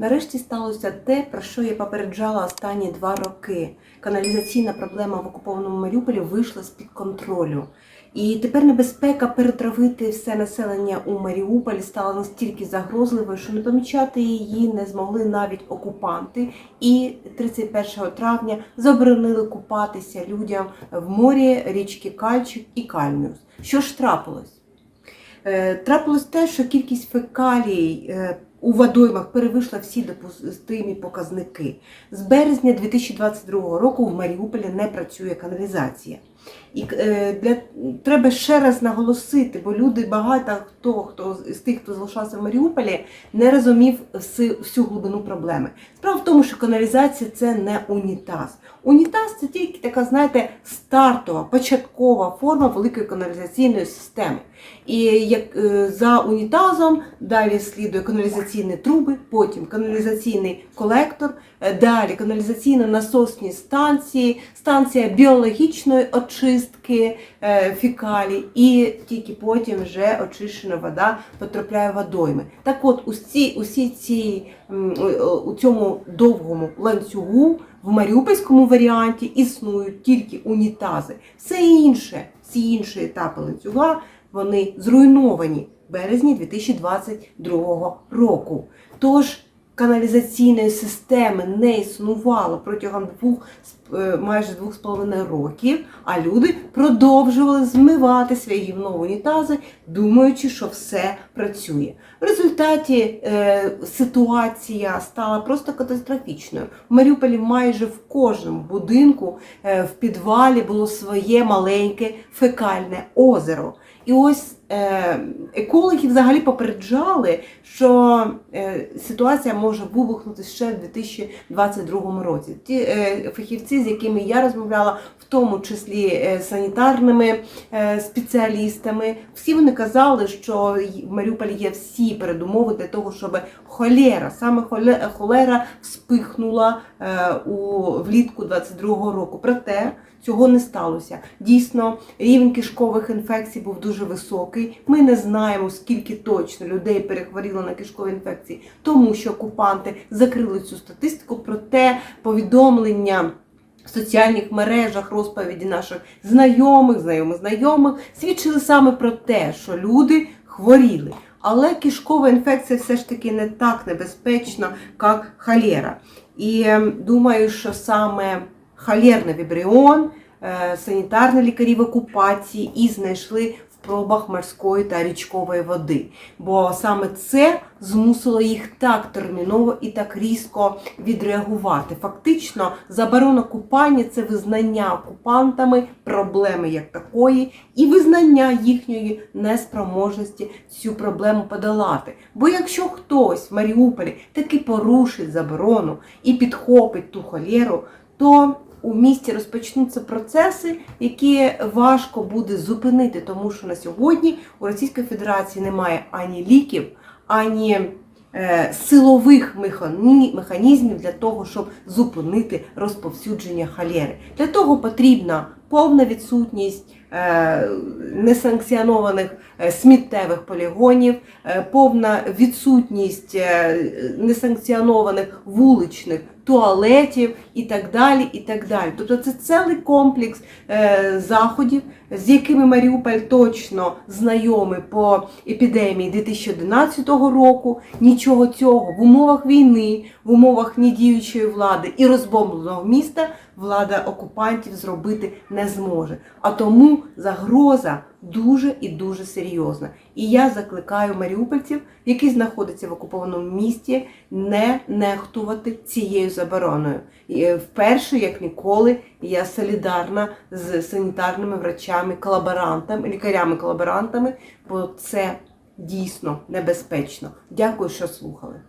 Нарешті сталося те, про що я попереджала останні два роки. Каналізаційна проблема в окупованому Маріуполі вийшла з-під контролю. І тепер небезпека перетравити все населення у Маріуполі стала настільки загрозливою, що не помічати її не змогли навіть окупанти. І 31 травня заборонили купатися людям в морі річки Кальчик і Кальміус. Що ж трапилось? Е, Трапилось те, що кількість фекалій е, у водоймах перевищила всі допустимі показники. З березня 2022 року в Маріуполі не працює каналізація. І е, для, треба ще раз наголосити, бо люди багато хто, хто з тих, хто залишався в Маріуполі, не розумів всю, всю глибину проблеми. Справа в тому, що каналізація це не унітаз. Унітаз це тільки така, знаєте, стартова, початкова форма великої каналізаційної системи. І як е, за унітазом далі слідує каналізаційні труби, потім каналізаційний колектор, е, далі каналізаційно-насосні станції, станція біологічної очистки е, фекалій, і тільки потім вже очищена вода потрапляє водойми. Так от, усі, усі ці у- у цьому довгому ланцюгу в маріупольському варіанті існують тільки унітази. Все інше, всі інші етапи ланцюга, вони зруйновані березні 2022 року. Тож каналізаційної системи не існувало протягом двох е, майже двох з половиною років, а люди продовжували змивати свої гівно унітази, думаючи, що все працює. В результаті е, ситуація стала просто катастрофічною. В Маріуполі майже в кожному будинку е, в підвалі було своє маленьке фекальне озеро. І ось е, екологи взагалі попереджали, що е, ситуація може вибухнути ще в 2022 році. Ті е, фахівці, з якими я розмовляла, в тому числі санітарними спеціалістами, всі вони казали, що в Маріуполі є всі передумови для того, щоб холера, саме холе- холера вспихнула у влітку 22 року. Проте цього не сталося. Дійсно, рівень кишкових інфекцій був дуже високий. Ми не знаємо, скільки точно людей перехворіло на кишкові інфекції, тому що окупанти закрили цю статистику. Проте повідомлення. В соціальних мережах розповіді наших знайомих, знайомих знайомих свідчили саме про те, що люди хворіли. Але кишкова інфекція все ж таки не так небезпечна, як холера. І ем, думаю, що саме холерний вібріон е, санітарні лікарі в окупації і знайшли в пробах морської та річкової води. Бо саме це змусило їх так терміново і так різко відреагувати. Фактично, заборона купання це визнання окупантами проблеми як такої, і визнання їхньої неспроможності цю проблему подолати. Бо якщо хтось в Маріуполі таки порушить заборону і підхопить ту холєру, то у місті розпочнуться процеси, які важко буде зупинити, тому що на сьогодні у Російської Федерації немає ані ліків, ані е, силових механізмів для того, щоб зупинити розповсюдження холери. Для того потрібна повна відсутність е, несанкціонованих е, сміттєвих полігонів, повна відсутність несанкціонованих вуличних туалетів і так далі. і так далі. Тобто це цілий комплекс е, заходів, з якими Маріуполь точно знайомий по епідемії 2011 року. Нічого цього в умовах війни, в умовах недіючої влади і розбомбленого міста влада окупантів зробити не зможе. А тому загроза дуже і дуже серйозна. І я закликаю маріупольців, які знаходяться в окупованому місті, не нехтувати цією забороною. І е, вперше, як ніколи, я солідарна з санітарними врачами, колаборантами, лікарями-колаборантами, бо це дійсно небезпечно. Дякую, що слухали.